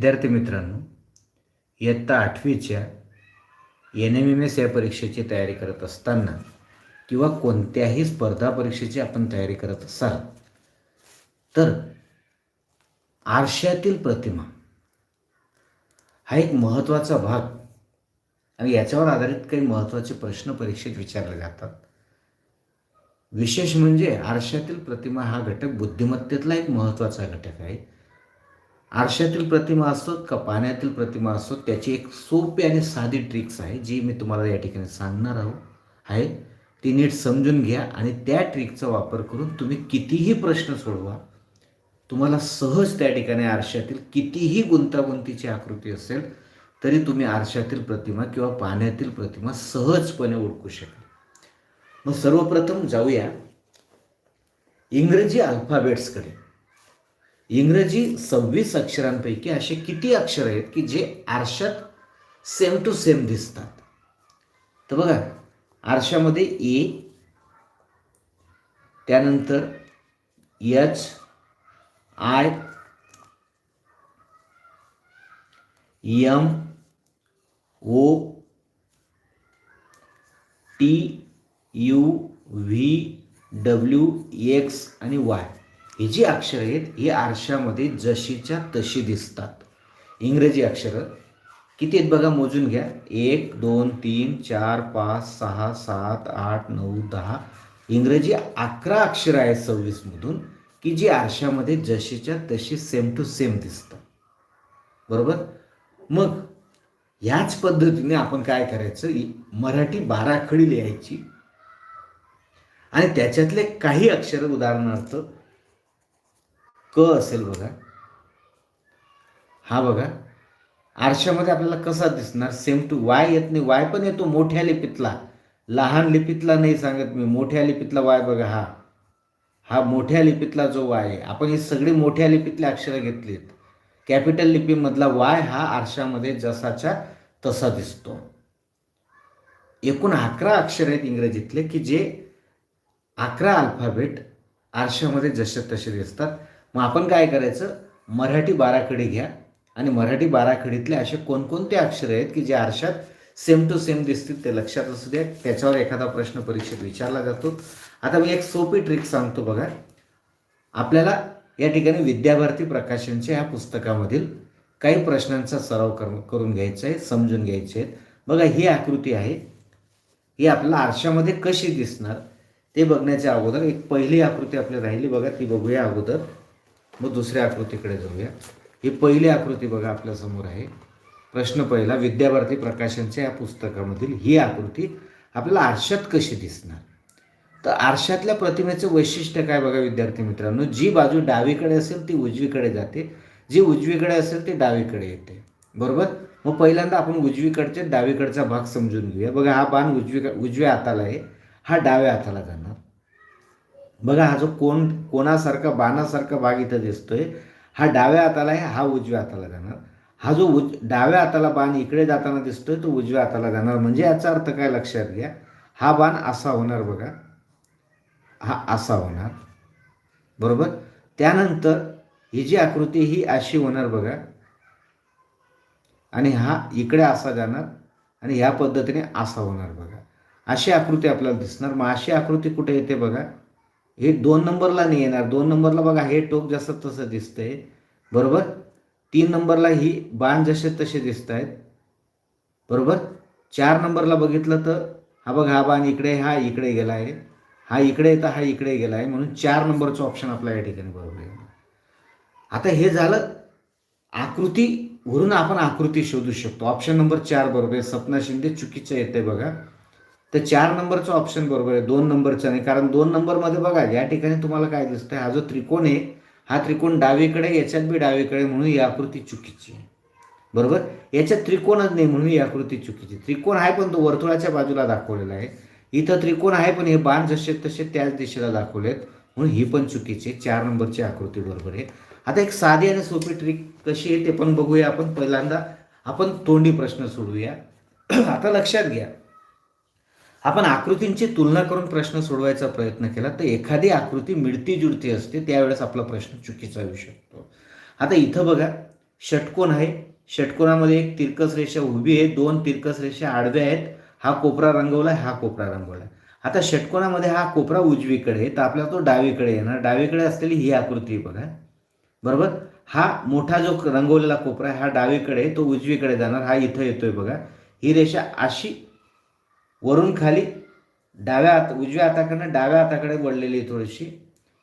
विद्यार्थी मित्रांनो इयत्ता आठवीच्या एन एम एम एस या परीक्षेची तयारी करत असताना किंवा कोणत्याही स्पर्धा परीक्षेची आपण तयारी करत असाल तर आरशातील प्रतिमा हा एक महत्त्वाचा भाग आणि याच्यावर आधारित काही महत्त्वाचे प्रश्न परीक्षेत विचारले जातात. विशेष म्हणजे आरशातील प्रतिमा हा घटक बुद्धिमत्तेतला एक महत्त्वाचा घटक आहे. आरशातील प्रतिमा असोत का पाण्यातील प्रतिमा असोत त्याची एक सोपी आणि साधी ट्रिक्स आहे जी मी तुम्हाला या ठिकाणी सांगणार आहो. आहे. ती नीट समजून घ्या आणि त्या ट्रिकचा वापर करून तुम्ही कितीही प्रश्न सोडवा तुम्हाला सहज त्या ठिकाणी आरशातील कितीही गुंतागुंतीची आकृती असेल तरी तुम्ही आरशातील प्रतिमा किंवा पाण्यातील प्रतिमा सहजपणे ओळखू शकाल. मग सर्वप्रथम जाऊया इंग्रजी अल्फाबेट्सकडे इंग्रजी सव्वीस अक्षरांपैकी असे किती अक्षर आहेत की जे आरशात सेम टू सेम दिसतात? तर बघा आरशामध्ये ए त्यानंतर H I M O T U V W X आणि वाय. ही जी अक्षरं आहेत ही आरशामध्ये जशीच्या तशी दिसतात. इंग्रजी अक्षरं किती आहेत बघा मोजून घ्या. एक दोन तीन चार पाच सहा सात आठ नऊ दहा. इंग्रजी अकरा अक्षरं आहेत सव्वीसमधून की जी आरशामध्ये जशीच्या तशी सेम टू सेम दिसतात. बरोबर? मग ह्याच पद्धतीने आपण काय करायचं? मराठी बाराखडी लिहायची. आणि त्याच्यातले काही अक्षरं उदाहरणार्थ क असेल बघा. हा बघा. आरशामध्ये आपल्याला कसा दिसणार? सेम टू वाय येत नाही. वाय पण येतो मोठ्या लिपीतला. लहान लिपीतला नाही सांगत मी. मोठ्या लिपीतला वाय बघा हा. हा मोठ्या लिपीतला जो वाय आहे. आपण ही सगळी मोठ्या लिपीतली अक्षरं घेतलीत. कॅपिटल लिपीमधला वाय हा आरशामध्ये जसाच्या तसा दिसतो. एकूण अकरा अक्षर आहेत इंग्रजीतले की जे अकरा अल्फाबेट आरशामध्ये जसे तसे दिसतात. मग आपण काय करायचं? मराठी बाराखडी घ्या. आणि मराठी बाराखडीतले असे कोणकोणते अक्षर आहेत की जे आरशात सेम टू सेम दिसतील ते लक्षात असू द्या. त्याच्यावर एखादा प्रश्न परीक्षेत विचारला जातो. आता मी एक सोपी ट्रिक सांगतो बघा. आपल्याला या ठिकाणी विद्याभारती प्रकाशनच्या ह्या पुस्तकामधील काही प्रश्नांचा सराव कर करून घ्यायचा आहे समजून घ्यायचे आहेत. बघा ही आकृती आहे. ही आपल्याला आरशामध्ये कशी दिसणार ते बघण्याच्या अगोदर एक पहिली आकृती आपली राहिली बघा ती बघूया अगोदर. मग दुसऱ्या आकृतीकडे जाऊया. ही पहिली आकृती बघा आपल्यासमोर आहे. प्रश्न पहिला विद्याभारती प्रकाशनच्या या पुस्तकामधील ही आकृती आपल्याला आरशात कशी दिसणार? तर आरशातल्या प्रतिमेचं वैशिष्ट्य काय बघा विद्यार्थी मित्रांनो? जी बाजू डावीकडे असेल ती उजवीकडे जाते. जी उजवीकडे असेल ती डावीकडे येते. बरोबर? मग पहिल्यांदा आपण उजवीकडचे डावीकडचा भाग समजून घेऊया. बघा हा बाण उजवी उजव्या हाताला आहे. हा डाव्या हाताला जाणार. बघा हा जो कोण कोणासारखा बाणासारखा भाग इथं दिसतोय हा डाव्या हाताला आहे हा उजव्या हाताला जाणार. हा जो उज डाव्या हाताला बाण इकडे जाताना दिसतोय तो उजव्या हाताला जाणार. म्हणजे याचा अर्थ काय लक्षात घ्या हा बाण असा होणार बघा. हा असा होणार. बरोबर? त्यानंतर ही जी आकृती ही अशी होणार बघा. आणि हा इकडे असा जाणार आणि ह्या पद्धतीने असा होणार बघा. अशी आकृती आपल्याला दिसणार. मग अशी आकृती कुठे येते बघा? हे दोन नंबरला नाही येणार. दोन नंबरला बघा हे टोक जसं तसं दिसतंय. बरोबर? तीन नंबरला ही बाण जसे तसे दिसत आहेत बरोबर? चार नंबरला बघितलं तर हा बघा हा बाण इकडे हा इकडे गेला आहे. हा इकडे येतं हा इकडे गेला आहे. म्हणून चार नंबरचं ऑप्शन आपला या ठिकाणी बरोबर आहे. आता हे झालं आकृतीवरून आपण आकृती शोधू शकतो. ऑप्शन नंबर चार बरोबर आहे. सपना शिंदे चुकीचं येते बघा. तर चार नंबरचं ऑप्शन बरोबर आहे दोन नंबरचं नाही. कारण दोन नंबरमध्ये बघा या ठिकाणी तुम्हाला काय दिसतं हा जो त्रिकोण आहे हा त्रिकोण डावीकडे याच्यात बी डावीकडे म्हणून ही आकृती चुकीची आहे. बरोबर? याच्यात त्रिकोणच नाही म्हणून ही आकृती चुकीची त्रिकोण आहे पण तो वर्तुळाच्या बाजूला दाखवलेला आहे. इथं त्रिकोण आहे पण हे बाण जसे तसे त्याच दिशेला दाखवलेत म्हणून ही पण चुकीची आहे. चार नंबरची आकृती बरोबर आहे. आता एक साधी आणि सोपी ट्रिक कशी आहे ते पण बघूया आपण. पहिल्यांदा आपण तोंडी प्रश्न सोडवूया. आता लक्षात घ्या. आपण आकृतींची तुलना करून प्रश्न सोडवायचा प्रयत्न केला तर एखादी आकृती मिळती जुळती असते त्यावेळेस आपला प्रश्न चुकीचा येऊ शकतो. आता इथं बघा षटकोन आहे. षटकोनामध्ये एक तिरकस रेषा उभी आहे दोन तिरकस रेषा आडव्या आहेत. हा कोपरा रंगवला हा कोपरा रंगवला आता षटकोनामध्ये हा कोपरा उजवीकडे आहे तर आपल्याला तो डावीकडे येणार. डावीकडे असलेली ही आकृती आहे बघा. बरोबर? हा मोठा जो रंगवलेला कोपरा आहे हा डावीकडे आहे, तो उजवीकडे जाणार हा इथं येतोय बघा. ही रेषा अशी वरून खाली डाव्या हात उजव्या हाताकडनं डाव्या हाताकडे वळलेली आहे थोडीशी.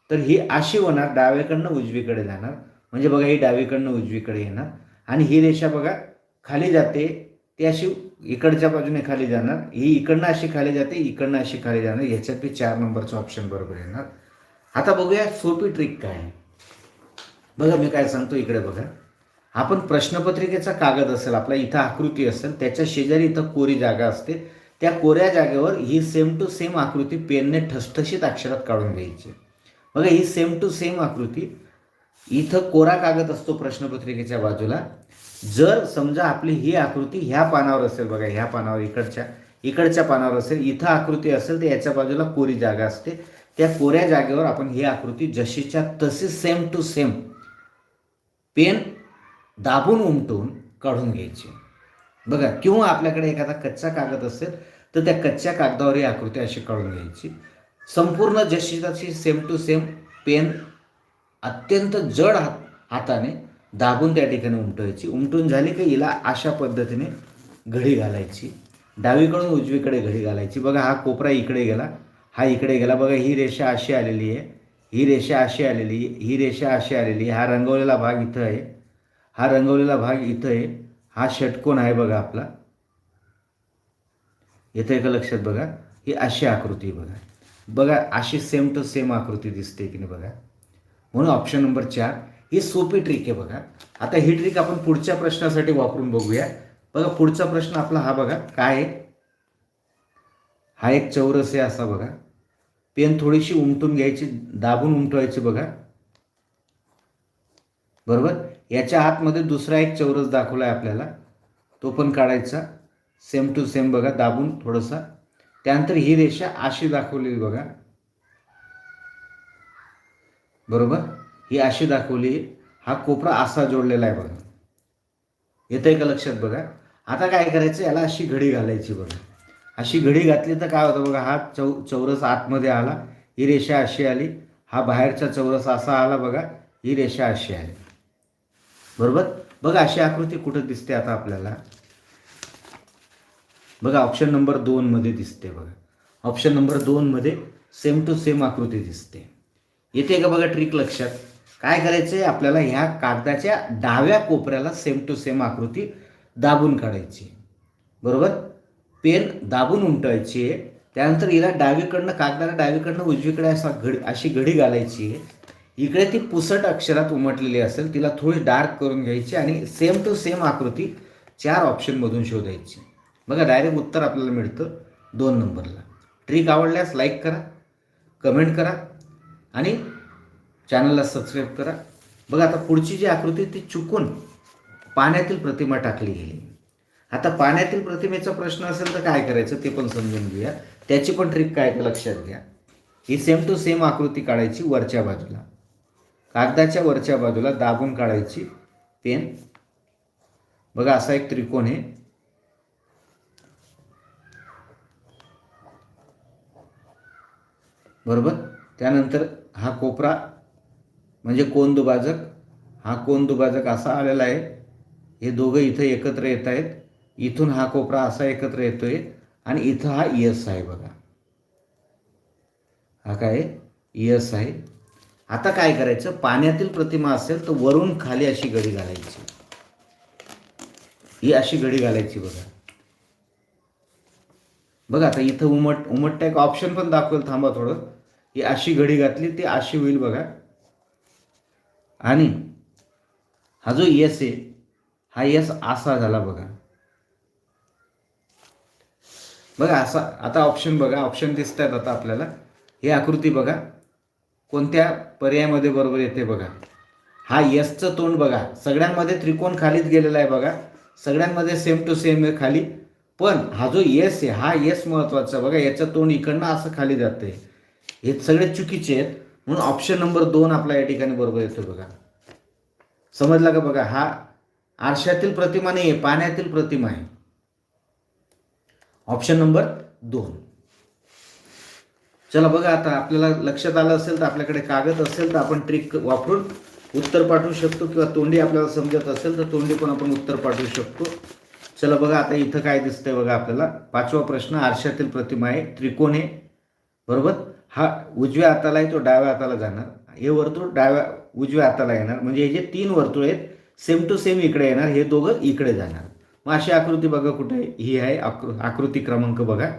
तर ही अशी होणार डाव्याकडनं उजवीकडे जाणार. म्हणजे बघा ही डावीकडनं उजवीकडे येणार. आणि ही रेषा बघा खाली जाते ती अशी इकडच्या बाजूने खाली जाणार. ही इकडनं अशी खाली जाते इकडनं अशी खाली जाणार. ह्याच्यात ते चार नंबरचं ऑप्शन बरोबर येणार. आता बघूया सोपी ट्रिक काय आहे. बघा मी काय सांगतो इकडे बघा. आपण प्रश्नपत्रिकेचा कागद असेल आपला इथं आकृती असेल त्याच्या शेजारी इथं कोरी जागा असते. त्या कोऱ्या जागेवर ही सेम टू सेम आकृती पेनने ठसठशीत अक्षरात काढून घ्यायची. बघा ही सेम टू सेम आकृती इथं कोरा कागद असतो प्रश्नपत्रिकेच्या बाजूला. जर समजा आपली ही आकृती ह्या पानावर असेल बघा ह्या पानावर इकडच्या इकडच्या पानावर असेल इथं आकृती असेल तर याच्या बाजूला कोरी जागा असते. त्या कोऱ्या जागेवर आपण ही आकृती जशीच्या तशी सेम टू सेम पेन दाबून उमटून काढून घ्यायची. बघा किंवा आपल्याकडे एखादा कच्चा कागद असेल तर त्या कच्च्या कागदावर ही आकृती अशी काढून घ्यायची. संपूर्ण जशी तशी सेम टू सेम पेन अत्यंत जड हात हाताने दाबून त्या ठिकाणी उमटवायची. उमटून झाली की हिला अशा पद्धतीने घडी घालायची. डावीकडून उजवीकडे घडी घालायची. बघा हा कोपरा इकडे गेला हा इकडे गेला. बघा ही रेषा अशी आलेली आहे. ही रेषा अशी आलेली ही रेषा अशी आलेली आहे. हा रंगवलेला भाग इथं आहे. हा रंगवलेला भाग इथं आहे. हा षटकोन आहे बघा आपला. येतं आहे का लक्षात बघा ही अशी आकृती बघा. बघा अशी सेम टू सेम आकृती दिसते की नाही बघा. म्हणून ऑप्शन नंबर चार ही सोपी ट्रिक आहे बघा. आता ही ट्रिक आपण पुढच्या प्रश्नासाठी वापरून बघूया. बघा पुढचा प्रश्न आपला हा बघा काय आहे? हा एक चौरस आहे असा बघा. पेन थोडीशी उमटून घ्यायची दाबून उमटवायची बघा. बरोबर? याच्या आतमध्ये दुसरा एक चौरस दाखवला आहे आपल्याला. तो पण काढायचा. सेम टू सेम बघा दाबून थोडंसा. त्यानंतर ही रेषा अशी दाखवलेली बघा. बरोबर? ही अशी दाखवली. हा कोपरा असा जोडलेला आहे बघा. येतं आहे का लक्षात बघा? आता काय करायचं? याला अशी घडी घालायची बघा. अशी घडी घातली तर काय होतं बघा? हा चौ चौरस आतमध्ये आला. ही रेषा अशी आली. हा बाहेरचा चौरस असा आला बघा. ही रेषा अशी आली. बरोबर? बघा अशी आकृती कुठं दिसते आता आपल्याला. बघा ऑप्शन नंबर दोनमध्ये दिसते बघा. ऑप्शन नंबर दोनमध्ये सेम टू सेम आकृती दिसते. येते का बघा ट्रिक लक्षात? काय करायचं आहे आपल्याला ह्या कागदाच्या डाव्या कोपऱ्याला सेम टू सेम आकृती दाबून काढायची. बरोबर? पेन दाबून उमटायची आहे. त्यानंतर हिला डावीकडनं कागदाला डावीकडनं उजवीकडे असा घडी अशी घडी घालायची आहे. इकडे ती पुसट अक्षरात उमटलेली असेल तिला थोडी डार्क करून घ्यायची आणि सेम टू सेम आकृती चार ऑप्शनमधून शोधायची. बघा डायरेक्ट उत्तर आपल्याला मिळतं दोन नंबरला. ट्रिक आवडल्यास लाईक करा कमेंट करा आणि चॅनलला सबस्क्राईब करा. बघा आता पुढची जी आकृती ती चुकून पाण्यातील प्रतिमा टाकली गेली. आता पाण्यातील प्रतिमेचा प्रश्न असेल तर काय करायचं ते पण समजून घेऊया. त्याची पण ट्रिक काय लक्षात घ्या. ही सेम टू सेम आकृती काढायची वरच्या बाजूला. कागदाच्या वरच्या बाजूला दाबून काढायची पेन. बघा असा एक त्रिकोण आहे. बरोबर? त्यानंतर हा कोपरा म्हणजे कोण दुभाजक? हा कोण दुभाजक असा आलेला आहे. हे दोघं इथं एकत्र येत आहेत. इथून हा कोपरा असा एकत्र येतोय. आणि इथं हा यस आहे बघा. हा काय? यस आहे. आता काय करायचं? पाण्यातील प्रतिमा असेल तर वरून खाली अशी घडी घालायची. ही अशी घडी घालायची बघा. बघा आता इथं उमट उमटता एक ऑप्शन पण दाखवेल. थांबा थोडं. ही अशी घडी घातली ती अशी होईल बघा. आणि हा जो यस आहे हा यस असा झाला बघा. बघा असा आता ऑप्शन बघा. ऑप्शन दिसत आहेत आता आपल्याला. ही आकृती बघा. कोणत्या पर्यायामध्ये बरोबर येते बघा. हा यसचं तोंड बघा. सगळ्यांमध्ये त्रिकोण खालीच गेलेला आहे बघा. सगळ्यांमध्ये सेम टू सेम आहे खाली. पण हा जो येस आहे हा येस महत्त्वाचा बघा. याचं तोंड इकडनं असं खाली जाते हे सगळे चुकीचे आहेत. म्हणून ऑप्शन नंबर दोन आपला या ठिकाणी बरोबर येतो बघा. समजला का बघा? हा आरशातील प्रतिमा नाही आहे पाण्यातील प्रतिमा आहे. ऑप्शन नंबर दोन. चला बघा आता आपल्याला लक्षात आलं असेल तर आपल्याकडे कागद असेल तर आपण ट्रिक वापरून उत्तर पाठवू शकतो किंवा तोंडी आपल्याला समजत असेल तर तोंडी पण आपण उत्तर पाठवू शकतो. चला बघा आता इथं काय दिसतंय बघा आपल्याला. पाचवा प्रश्न आरशातील प्रतिमा आहे त्रिकोण. आहे बरोबर? हा उजव्या हाताला आहे तो डाव्या हाताला जाणार. हे वर्तुळ डाव्या उजव्या हाताला येणार. म्हणजे हे जे तीन वर्तुळ आहेत सेम टू सेम इकडे येणार. हे दोघं इकडे जाणार. मग अशी आकृती बघा कुठे आहे ही आहे. आकृ आकृती क्रमांक बघा.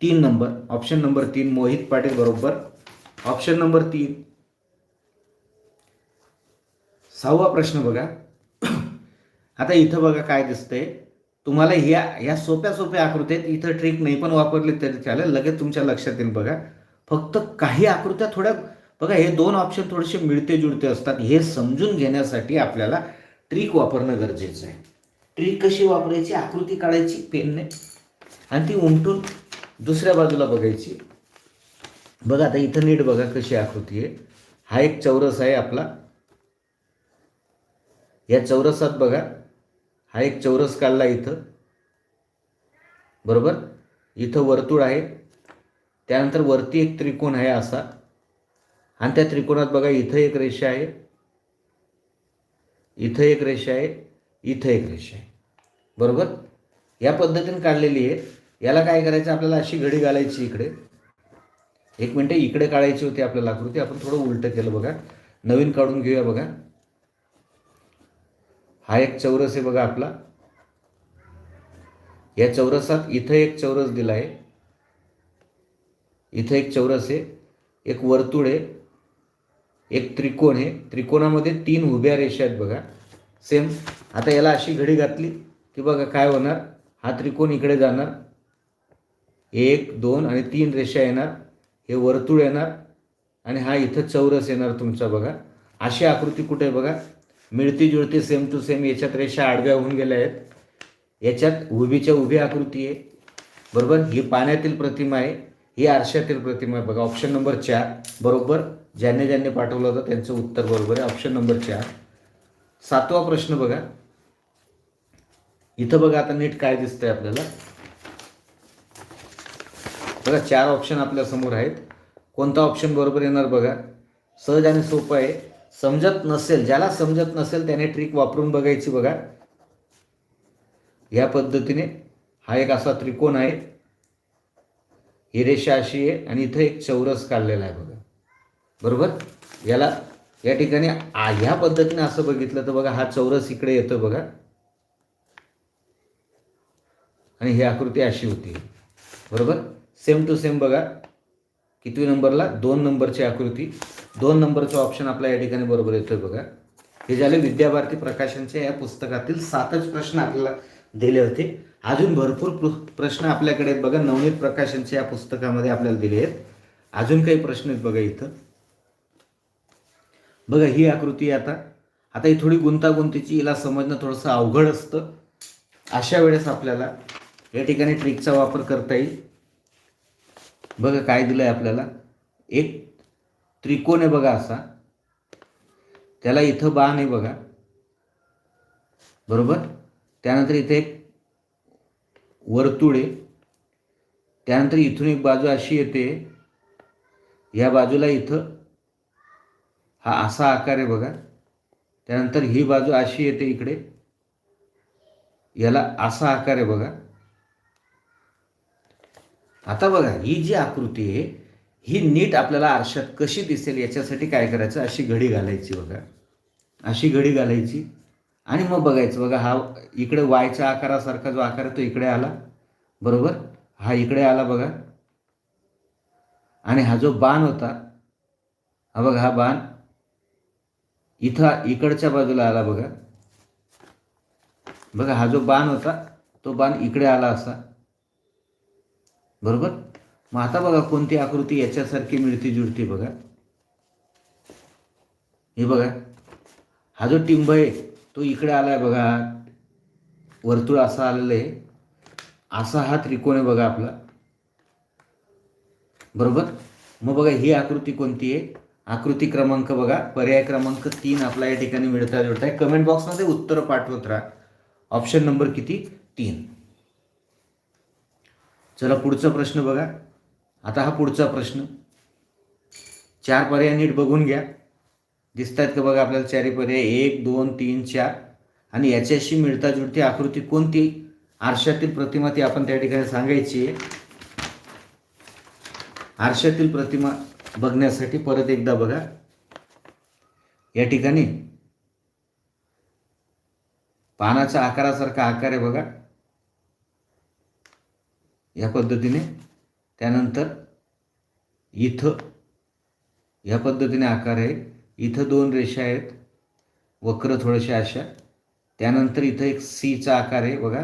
तीन नंबर. ऑप्शन नंबर तीन मोहित पाटील बरोबर. ऑप्शन नंबर तीन. सहावा प्रश्न बघा. आता इथं बघा काय दिसतंय. तुम्हाला ह्या ह्या सोप्या सोप्या आकृत्या आहेत इथं ट्रिक नाही पण वापरली तरी चालेल. लगेच तुमच्या लक्षात येईल बघा. फक्त काही आकृत्या थोड्या बघा हे दोन ऑप्शन थोडेसे मिळते जुळते असतात. हे समजून घेण्यासाठी आपल्याला ट्रिक वापरणं गरजेचं आहे. ट्रिक कशी वापरायची? आकृती काढायची पेनने आणि ती उमटून दुसऱ्या बाजूला बघायची. बघा आता इथं नीट बघा कशी आकृती आहे. हा एक चौरस आहे आपला. या चौरसात बघा. हा एक चौरस काढला इथं. बरोबर? इथं वर्तुळ आहे. त्यानंतर वरती एक त्रिकोण आहे असा. आणि त्या त्रिकोणात बघा इथं एक रेषा आहे. इथं एक रेषा आहे. इथं एक रेषा आहे. बरोबर? या पद्धतीने काढलेली आहे. याला काय करायचं? आपल्याला अशी घडी घालायची इकडे. एक मिनटं इकडे काढायची होती आपल्याला आकृती. आपण थोडं उलटं केलं बघा. नवीन काढून घेऊया बघा. हा एक चौरस आहे बघा आपला. या चौरसात इथं एक चौरस दिला आहे इथं एक चौरस आहे. एक वर्तुळ आहे. एक त्रिकोण आहे. त्रिकोणामध्ये तीन उभ्या रेषा आहेत बघा. सेम आता याला अशी घडी घातली की बघा काय होणार? हा त्रिकोण इकडे जाणार. एक दोन आणि तीन रेषा येणार हे वर्तुळ येणार आणि हा इथं चौरस येणार तुमचा बघा. अशी आकृती कुठे आहे बघा? मिळती जुळती सेम टू सेम याच्यात रेषा आडव्या होऊन गेल्या आहेत. याच्यात उभीच्या उभी आकृती आहे. बरोबर? ही पाण्यातील प्रतिमा आहे ही आरशातील प्रतिमा आहे. बघा ऑप्शन नंबर चार. बरोबर? ज्यांनी ज्यांनी पाठवलं होतं त्यांचं उत्तर बरोबर आहे. ऑप्शन नंबर चार. सातवा प्रश्न बघा. इथं बघा आता नीट काय दिसतंय आपल्याला. बघा चार ऑप्शन आपल्यासमोर आहेत. कोणता ऑप्शन बरोबर येणार बघा. सहज आणि सोपं आहे. समजत नसेल ज्याला समजत नसेल त्याने ट्रिक वापरून बघायची बघा. या पद्धतीने हा एक असा त्रिकोण आहे. ही रेषा अशी आहे आणि इथं एक चौरस काढलेला आहे बघा. बरोबर? याला या ठिकाणी ह्या पद्धतीने असं बघितलं तर बघा हा चौरस इकडे येतो बघा. आणि ही आकृती अशी होती. बरोबर? सेम टू सेम बघा. कितवी नंबरला? दोन नंबरची आकृती. दोन नंबरचं ऑप्शन आपल्या या ठिकाणी बरोबर येतोय बघा. हे झाले विद्याभारती प्रकाशनच्या या पुस्तकातील सातच प्रश्न आपल्याला दिले होते. अजून भरपूर प्र- प्रश्न आपल्याकडे आहेत बघा. नवनीत प्रकाशनच्या या पुस्तकामध्ये आपल्याला दिले आहेत. अजून काही प्रश्न आहेत बघा इथं. बघा ही आकृती आता. आता ही थोडी गुंतागुंतीची हिला समजणं थोडंसं अवघड असतं. अशा वेळेस आपल्याला या ठिकाणी ट्रिकचा वापर करता येईल. बघा काय दिलं आहे आपल्याला. एक त्रिकोण आहे बघा असा. त्याला इथं बाण आहे बघा. बरोबर? त्यानंतर इथे एक वर्तुळ आहे. त्यानंतर इथून एक बाजू अशी येते. या बाजूला इथं हा असा आकार आहे बघा. त्यानंतर ही बाजू अशी येते इकडे. याला असा आकार आहे बघा. आता बघा ही जी आकृती आहे ही नीट आपल्याला आरशात कशी दिसेल याच्यासाठी काय करायचं अशी घडी घालायची बघा. अशी घडी घालायची. आणि मग बघायचं बघा हा इकडे वायच्या आकारासारखा जो आकार आहे तो इकडे आला. बरोबर? हा इकडे आला बघा. आणि हा जो बाण होता हा बघा हा बाण इथं इकडच्या बाजूला आला बघा. बघा हा जो बाण होता तो बाण इकडे आला असा. बरोबर? मग आता बघा कोणती आकृती याच्यासारखी मिळती जुळती बघा. हे बघा. हा जो टिंब आहे तो इकडे आलाय बघा. वर्तुळ असा आलेलं आहे. असा हा त्रिकोण आहे बघा आपला. बरोबर? मग बघा ही आकृती कोणती आहे? आकृती क्रमांक बघा. पर्याय क्रमांक तीन आपला या ठिकाणी मिळता जुळत आहे कमेंट बॉक्समध्ये उत्तर पाठवत राहा. ऑप्शन नंबर किती? तीन. चला पुढचा प्रश्न बघा. आता हा पुढचा प्रश्न. चार पर्याय नीट बघून घ्या. दिसत आहेत का बघा आपल्याला चारही पर्याय? एक दोन तीन चार. आणि याच्याशी मिळता जुळती आकृती कोणती? आरशातील प्रतिमा ती आपण त्या ठिकाणी सांगायची आहे. आरशातील प्रतिमा बघण्यासाठी परत एकदा बघा. या ठिकाणी पानाच्या आकारासारखा आकार आहे बघा. या पद्धतीने त्यानंतर इथं ह्या पद्धतीने आकार आहे. इथं दोन रेषा आहेत. वक्र थोड्याशा अशा. त्यानंतर इथं एक सीचा आकार आहे बघा.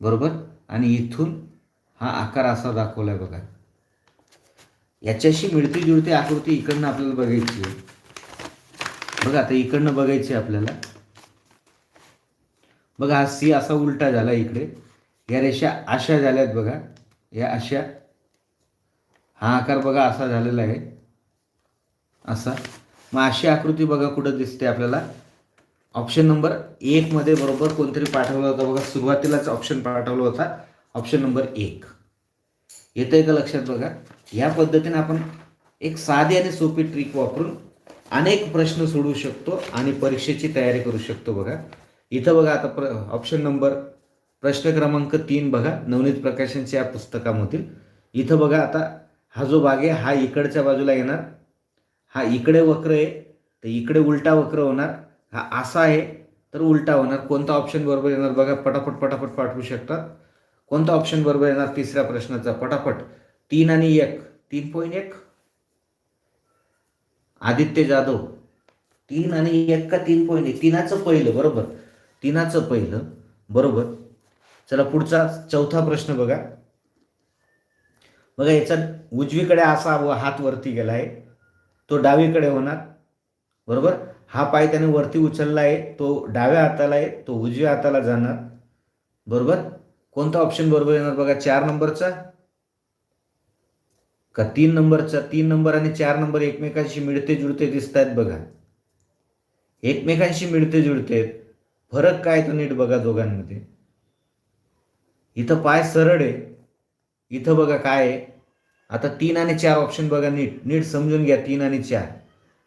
बरोबर? आणि इथून हा आकार असा दाखवला आहे बघा. याच्याशी मिळती जुळती आकृती इकडनं आपल्याला बघायची आहे. बघा आता इकडनं बघायची आहे आपल्याला. बघा हा सी असा उलटा झाला इकडे. या रेषा अशा झाल्यात बघा. या अशा. हा आकार बघा असा झालेला आहे. असा. मग अशी आकृती बघा कुठं दिसते आपल्याला. ऑप्शन नंबर एकमध्ये बरोबर कोणतरी पाठवला होता बघा. सुरुवातीलाच ऑप्शन पाठवला होता. ऑप्शन नंबर एक. येतं आहे का लक्षात बघा. या पद्धतीने आपण एक साधी आणि सोपी ट्रिक वापरून अनेक प्रश्न सोडवू शकतो आणि परीक्षेची तयारी करू शकतो बघा. इथं बघा आता प्र ऑप्शन नंबर प्रश्न क्रमांक तीन बघा नवनीत प्रकाशनच्या या पुस्तकामधील. इथं बघा आता हा जो भाग आहे हा इकडच्या बाजूला येणार. हा इकडे वक्र आहे तर इकडे उलटा वक्र होणार. हा असा आहे तर उलटा होणार. कोणता ऑप्शन बरोबर येणार बघा पटापट पटापट पाठवू शकतात कोणता ऑप्शन बरोबर येणार? तिसऱ्या प्रश्नाचा पटापट. तीन आणि एक. तीन पॉईंट एक. आदित्य जाधव. तीन आणि एक का तीन पॉईंट एक? तीनाचं पहिलं बरोबर. तीनाचं पहिलं बरोबर. चला पुढचा चौथा प्रश्न बघा. बघा याचा उजवीकडे असा व हात वरती गेला आहे. तो डावीकडे होणार. बरोबर? हा पाय त्याने वरती उचलला आहे. तो डाव्या हाताला आहे. तो उजव्या हाताला जाणार. बरोबर? कोणता ऑप्शन बरोबर येणार बघा? चार नंबरचा? का तीन नंबरचा? तीन नंबर आणि चार नंबर एकमेकांशी मिळते जुळते दिसत आहेत बघा. एकमेकांशी मिळते जुळते फरक काय तो नीट बघा दोघांमध्ये. इथं पाय सरळ आहे. इथं बघा काय आहे. आता तीन आणि चार ऑप्शन बघा नीट. नीट समजून घ्या तीन आणि चार.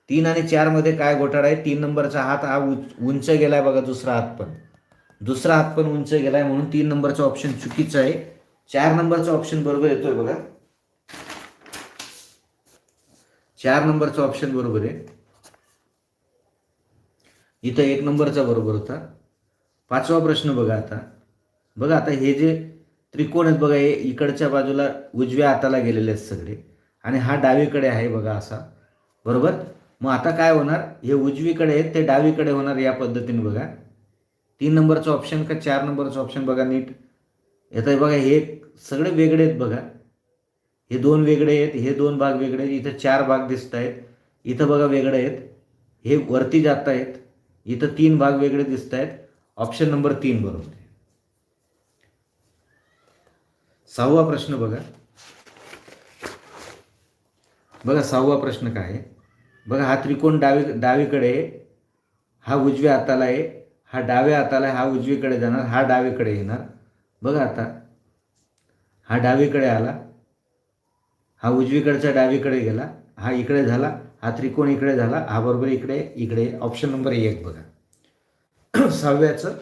तीन आणि चारमध्ये काय घोटाळा आहे? तीन नंबरचा हात हा उंच उंच गेलाय बघा दुसरा हात पण. दुसरा हात पण उंच गेलाय म्हणून तीन नंबरचा ऑप्शन चुकीचा आहे. चार नंबरचा ऑप्शन बरोबर येतोय बघा. चार नंबरचा ऑप्शन बरोबर आहे. इथं एक नंबरचा बरोबर होता. पाचवा प्रश्न बघा आता. बघा आता हे जे त्रिकोण आहेत बघा हे इकडच्या बाजूला उजव्या हाताला गेलेले आहेत सगळे. आणि हा डावीकडे आहे बघा असा. बरोबर? मग आता काय होणार? हे उजवीकडे आहेत ते डावीकडे होणार या पद्धतीने बघा. तीन नंबरचं ऑप्शन का चार नंबरचं ऑप्शन बघा नीट. येतं आहे बघा हे सगळे वेगळे आहेत बघा. हे दोन वेगळे आहेत हे दोन भाग वेगळे आहेत. इथं चार भाग दिसत आहेत. इथं बघा वेगळे आहेत. हे वरती जात आहेत. इथं तीन भाग वेगळे दिसत आहेत. ऑप्शन नंबर तीन बरोबर आहे सहावा प्रश्न बघा. बघा सहावा प्रश्न काय आहे? बघा हा त्रिकोण डावी डावीकडे आहे हा उजव्या हाताला आहे हा डाव्या हाताला आहे हा उजवीकडे जाणार हा डावीकडे येणार. बघा आता हा डावीकडे आला हा उजवीकडचा डावीकडे गेला हा इकडे झाला हा त्रिकोण इकडे झाला हा बरोबर इकडे इकडे. ऑप्शन नंबर एक बघा. सहाव्याचं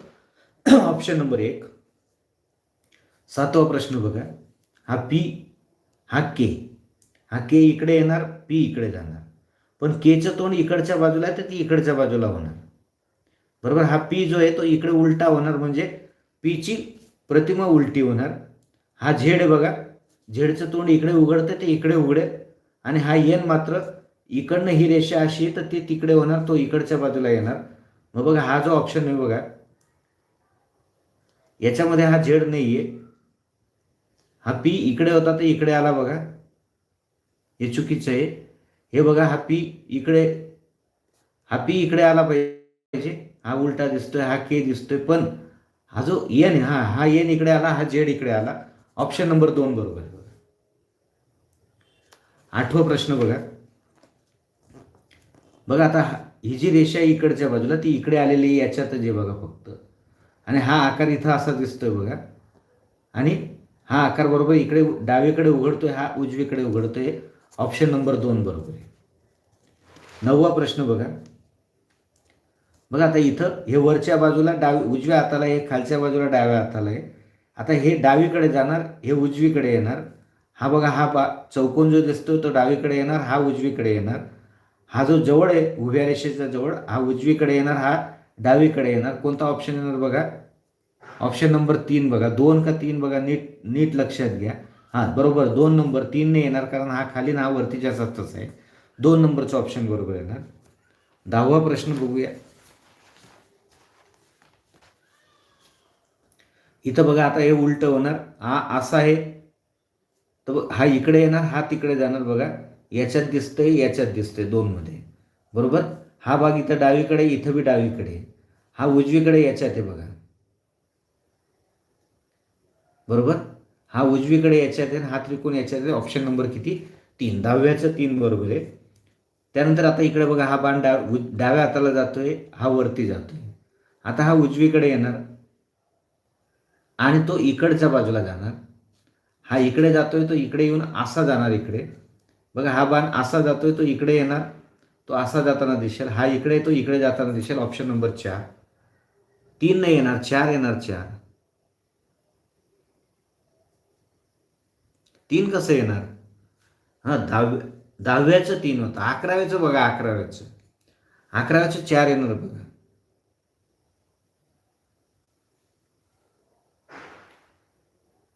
ऑप्शन नंबर एक. सातवा प्रश्न बघा. हा पी हा के. हा के इकडे येणार पी इकडे जाणार. पण केचं तोंड इकडच्या बाजूला आहे तर ती इकडच्या बाजूला होणार. बरोबर? हा पी जो आहे तो इकडे उलटा होणार म्हणजे पीची प्रतिमा उलटी होणार. हा झेड आहे बघा. झेडचं तोंड इकडे उघडतं ते इकडे उघडेल आणि हा येन मात्र इकडनं ही रेषा अशी आहे तर ती तिकडे होणार तो इकडच्या बाजूला येणार. मग बघा हा जो ऑप्शन आहे बघा. याच्यामध्ये हा झेड नाही आहे हा पी इकडे होता तर इकडे आला बघा. हे चुकीचं आहे. हे बघा हा पी इकडे हा पी इकडे आला पाहिजे. हा उलटा दिसतोय हा के दिसतोय पण हा जो एन हा हा एन इकडे आला हा जेड इकडे आला. ऑप्शन नंबर दोन बरोबर आहे बघा. आठवा प्रश्न बघा. बघा आता हा- ही जी रेषा आहे इकडच्या बाजूला ती इकडे आलेली आहे याच्यातच बघा फक्त. आणि हा आकार इथं असा दिसतोय बघा. आणि हा आकार बरोबर इकडे डावीकडे उघडतोय हा उजवीकडे उघडतोय. ऑप्शन नंबर दोन बरोबर आहे. नववा प्रश्न बघा. बघा आता इथं हे वरच्या बाजूला डावी उजव्या हाताला आहे खालच्या बाजूला डाव्या हाताला आहे. आता हे डावीकडे जाणार हे उजवीकडे येणार. हा बघा हा बा चौकोन जो दिसतो तो डावीकडे येणार हा उजवीकडे येणार. हा जो जवळ आहे उभ्या रेषेचा जवळ हा उजवीकडे येणार हा डावीकडे येणार. कोणता ऑप्शन येणार बघा? ऑप्शन नंबर तीन बघा. दोन का तीन बघा. नीट नीट लक्षात घ्या. हां बरोबर. दोन नंबर तीनने येणार कारण हा खाली ना हा वरतीच्या जास्तच आहे. दोन नंबरचं ऑप्शन बरोबर येणार. दहावा प्रश्न बघूया. इथं बघा आता हे उलटं होणार. हा असा आहे. तर हा इकडे येणार हा तिकडे जाणार बघा. याच्यात दिसतंय याच्यात दिसतंय दोनमध्ये. बरोबर? हा भाग इथं डावीकडे इथं बी डावीकडे. आहे. हा उजवीकडे याच्यात आहे बघा. बरोबर? हा उजवीकडे याच्यात आहे हा त्रिकोण याच्यात आहे. ऑप्शन नंबर किती? तीन. दहाव्याचं तीन बरोबर आहे. त्यानंतर आता इकडे बघा हा बाण डाव उज- डाव्या हाताला जातोय हा वरती जातोय. आता हा उजवीकडे येणार आणि तो इकडच्या बाजूला जाणार. हा इकडे जातोय तो इकडे येऊन असा जाणार इकडे. बघा हा बाण असा जातोय तो इकडे येणार. तो असा जाताना दिसेल. हा इकडे तो इकडे जाताना दिसेल. ऑप्शन नंबर चार. तीन नाही येणार चार येणार चार. तीन कसं येणार? हां दहावी दहाव्याचं तीन होतं. अकराव्याचं बघा अकराव्याचं. अकराव्याचं चार येणार बघा.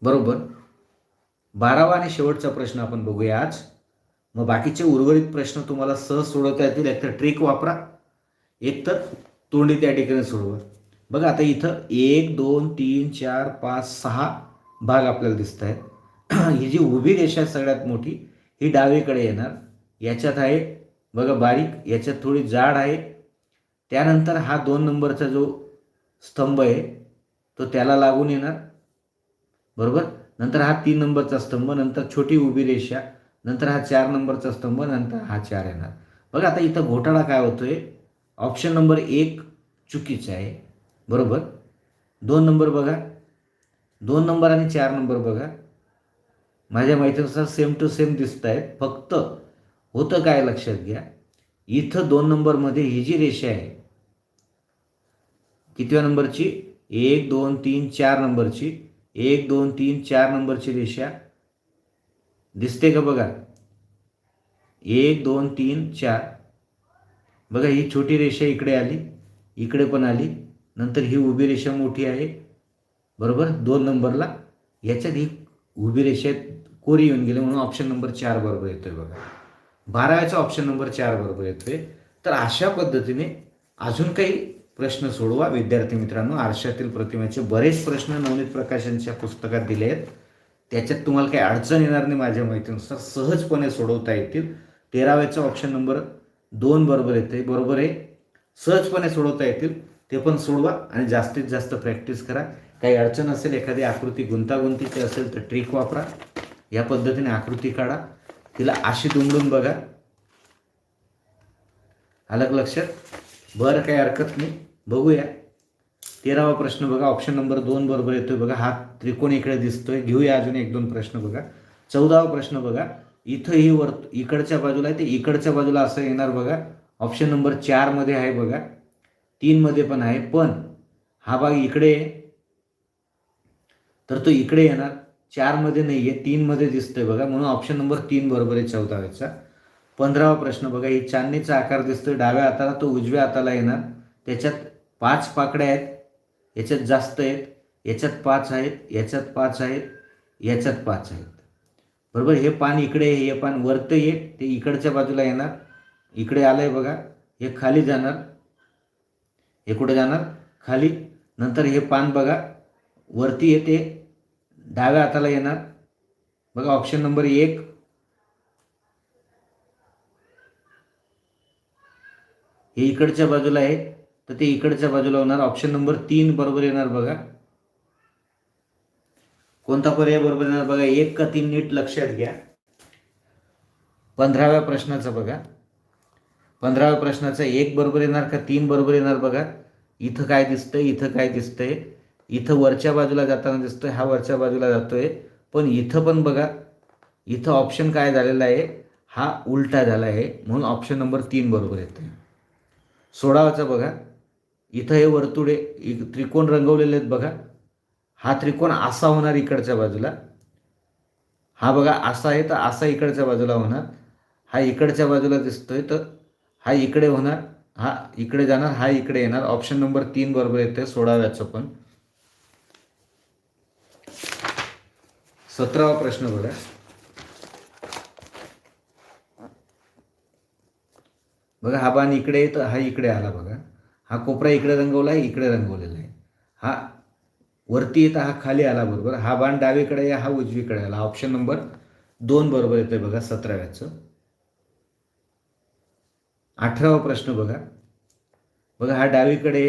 बरोबर? बारावा आणि शेवटचा प्रश्न आपण बघूया आज. मग बाकीचे उर्वरित प्रश्न तुम्हाला सहज सोडवता येतील. एकतर ट्रिक वापरा. एकतर तोंडी त्या ठिकाणी सोडवा. बघा आता इथं एक दोन तीन चार पाच सहा भाग आपल्याला दिसत आहेत ही जी उभी रेषा आहे सगळ्यात मोठी ही डावीकडे येणार. याच्यात आहे बघा बारीक याच्यात थोडी जाड आहे. त्यानंतर हा दोन नंबरचा जो स्तंभ आहे तो त्याला लागून येणार. बरोबर? नंतर हा तीन नंबरचा स्तंभ नंतर छोटी उभी रेषा नंतर हा चार नंबरचा स्तंभ नंतर हा चार येणार. बघा आता इथं घोटाळा काय होतोय? ऑप्शन नंबर एक चुकीचा आहे. बरोबर? दोन नंबर बघा. दोन नंबर आणि चार नंबर बघा. माझ्या माहितीनुसार सेम टू सेम दिसत आहेत फक्त होतं काय लक्षात घ्या इथं दोन नंबरमध्ये ही जी रेषा आहे कितव्या नंबरची? एक दोन तीन चार नंबरची. एक दोन तीन चार नंबरची रेषा. दिसते का बघा? एक दोन तीन चार. बघा ही छोटी रेषा इकडे आली इकडे पण आली. नंतर ही उभी रेषा मोठी आहे. बरोबर? दोन नंबरला. याच्यात ही उभी रेषेत कोरी येऊन गेले म्हणून ऑप्शन नंबर चार बरोबर येतोय बघा. बाराव्याचा ऑप्शन नंबर चार बरोबर येतोय. तर अशा पद्धतीने अजून काही प्रश्न सोडवा. विद्यार्थी मित्रांनो आरशातील प्रतिमेचे बरेच प्रश्न नवनीत प्रकाशनच्या पुस्तकात दिले आहेत. त्याच्यात तुम्हाला काही अडचण येणार नाही माझ्या माहितीनुसार. सहजपणे सोडवता येतील. तेराव्याचा ऑप्शन नंबर दोन बरोबर येते बरोबर आहे. सहजपणे सोडवता येतील. ते पण सोडवा आणि जास्तीत जास्त प्रॅक्टिस करा. काही अडचण असेल एखादी आकृती गुंतागुंतीची असेल तर ट्रिक वापरा. या पद्धतीने आकृती काढा. तिला अशी दुमडून बघा. अलग लक्षात? बरं काही हरकत नाही. बघूया. तेरावा प्रश्न बघा. ऑप्शन नंबर दोन बरोबर येतोय बघा. हा त्रिकोण इकडे दिसतोय. घेऊया अजून एक दोन प्रश्न बघा. चौदावा प्रश्न बघा. इथं ही वर इकडच्या बाजूला आहे ते इकडच्या बाजूला असं येणार बघा. ऑप्शन नंबर चारमध्ये आहे बघा. तीनमध्ये पण आहे. पण हा भाग इकडे तर तो इकडे येणार. चारमध्ये नाही आहे तीनमध्ये दिसतोय बघा. म्हणून ऑप्शन नंबर तीन बरोबर आहे चौदाव्याचा. पंधरावा प्रश्न बघा. ही चांदणीचा आकार दिसतोय. डाव्या हाताला तो उजव्या हाताला येणार. त्याच्यात पाच पाकड्या आहेत. याच्यात जास्त आहेत. याच्यात पाच आहेत. याच्यात पाच आहेत. याच्यात पाच आहेत. बरोबर? हे पान इकडे आहे, हे पान वरतं ये ते इकडच्या बाजूला येणार. इकडे आलंय बघा. हे खाली जाणार. हे कुठे जाणार? खाली. नंतर हे पान बघा. वरती येते डाव्या हाताला येणार. बघा ऑप्शन नंबर एक. हे इकडच्या बाजूला आहे तर ते इकडच्या बाजूला होणार. ऑप्शन नंबर तीन बरोबर येणार बघा. कोणता पर्याय बरोबर येणार बघा? एक का तीन नीट लक्षात घ्या. पंधराव्या प्रश्नाचा बघा. पंधराव्या प्रश्नाचा एक बरोबर येणार का तीन बरोबर येणार बघा. इथं काय दिसतंय इथं काय दिसतंय. इथं वरच्या बाजूला जाताना दिसतोय हा वरच्या बाजूला जातोय. पण इथं पण बघा इथं ऑप्शन काय झालेला आहे? हा उलटा झाला आहे. म्हणून ऑप्शन नंबर तीन बरोबर येते सोळावाचा बघा. इथं हे वर्तुळे इ- त्रिकोण रंगवलेले आहेत बघा. हा त्रिकोण असा होणार इकडच्या बाजूला. हा बघा असा आहे तर असा इकडच्या बाजूला होणार. हा इकडच्या बाजूला दिसतोय तर हा इकडे होणार. हा इकडे जाणार हा इकडे येणार. ऑप्शन नंबर तीन बरोबर येते सोळाव्याचं पण. सतरावा प्रश्न बघा. बघा हा बाण इकडे येत तर हा इकडे आला बघा. हा कोपरा इकडे रंगवला आहे इकडे रंगवलेला आहे. हा वरती येता हा खाली आला बरोबर. हा बाण डावीकडे आहे हा उजवीकडे आला. ऑप्शन नंबर दोन बरोबर येतोय बघा सतराव्याचं. अठरावा प्रश्न बघा. बघा हा डावीकडे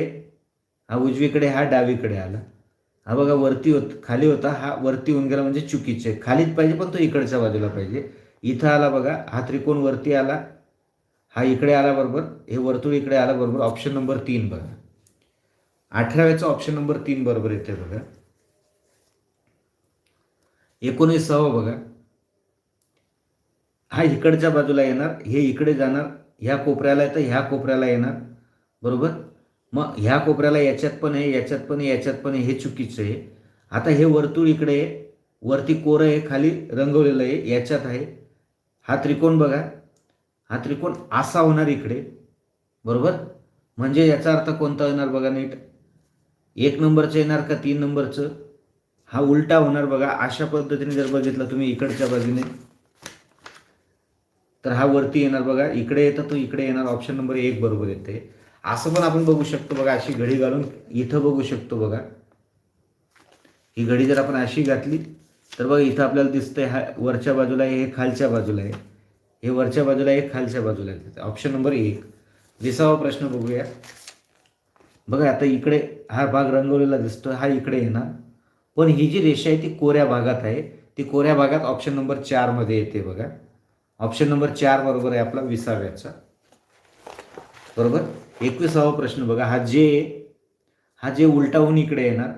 हा उजवीकडे हा डावीकडे आला. हा बघा वरती होत खाली होता हा वरती होऊन गेला म्हणजे चुकीचे. आहे. खालीच पाहिजे पण तो इकडच्या बाजूला पाहिजे. इथं आला बघा हा त्रिकोण वरती आला हा इकडे आला बरोबर हे वर्तुळ इकडे आला बरोबर ऑप्शन नंबर तीन बघा. अठराव्याचं ऑप्शन नंबर तीन बरोबर येते बघा. एकोणीसावा बघा. हा इकडच्या बाजूला येणार हे इकडे जाणार ह्या कोपऱ्याला येतं ह्या कोपऱ्याला येणार बरोबर? मग ह्या कोपऱ्याला याच्यात पण आहे याच्यात पण आहे याच्यात पण आहे हे चुकीचं आहे. आता हे वर्तुळ इकडे आहे वरती कोरं आहे खाली रंगवलेलं आहे याच्यात आहे. हा त्रिकोण बघा. हा त्रिकोण असा होणार इकडे. बरोबर? म्हणजे याचा अर्थ कोणता येणार बघा नीट. एक नंबरचं येणार का तीन नंबरचं? हा उलटा होणार बघा. अशा पद्धतीने जर बघितला तुम्ही इकडच्या बाजूने. तर हा वरती येणार बघा. इकडे येतं तो इकडे येणार. ऑप्शन नंबर एक बरोबर येते. असं पण आपण बघू शकतो बघा अशी घडी घालून इथं बघू शकतो बघा. ही घडी जर आपण अशी घातली तर बघा इथं आपल्याला दिसतंय हा वरच्या बाजूला आहे हे खालच्या बाजूला आहे. हे वरच्या बाजूला आहे खालच्या बाजूला आहे. ऑप्शन नंबर एक. विसावा प्रश्न बघूया. बघा आता इकडे हा भाग रंगवलेला दिसतो हा इकडे येणार. पण ही जी रेषा आहे ती कोऱ्या भागात आहे. ती कोऱ्या भागात ऑप्शन नंबर चारमध्ये येते बघा. ऑप्शन नंबर चार बरोबर आहे आपला विसाव्याचा. बरोबर? एकविसावा प्रश्न बघा. हा जे हा जे उलटा होऊन इकडे येणार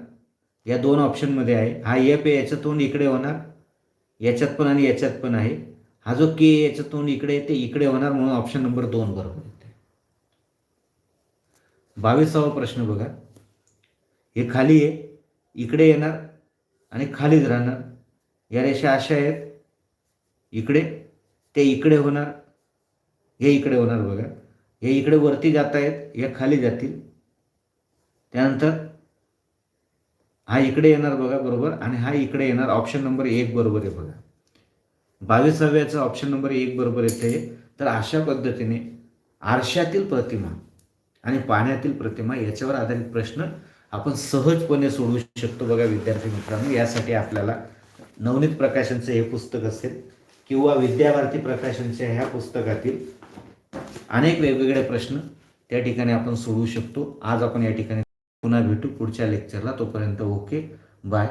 या दोन ऑप्शनमध्ये आहे. हा एफ आहे याच्यातून इकडे होणार याच्यात पण आणि याच्यात पण आहे. हा जो के याच्यातून इकडे ते इकडे होणार म्हणून ऑप्शन नंबर दोन बरोबर येते. बावीसावा प्रश्न बघा. हे खाली आहे इकडे येणार आणि खालीच राहणार. या रेषा अशा आहेत. इकडे ते इकडे होणार हे इकडे होणार बघा. हे इकडे वरती जात आहेत हे खाली जातील. त्यानंतर हा इकडे येणार बघा बरोबर आणि हा इकडे येणार. ऑप्शन नंबर एक बरोबर आहे बघा. बावीसाव्याचं ऑप्शन नंबर एक बरोबर येते तर अशा पद्धतीने आरशातील प्रतिमा आणि पाण्यातील प्रतिमा याच्यावर आधारित प्रश्न आपण सहजपणे सोडवू शकतो बघा विद्यार्थी मित्रांनो. यासाठी आपल्याला नवनीत प्रकाशनचं हे पुस्तक असेल किंवा विद्याभारती प्रकाशनच्या ह्या पुस्तकातील अनेक वेगवेगळे प्रश्न त्या ठिकाणी आपण सोडवू शकतो. आज आपण या ठिकाणी पुन्हा भेटू. पुढच्या लेक्चरला तोपर्यंत ओके बाय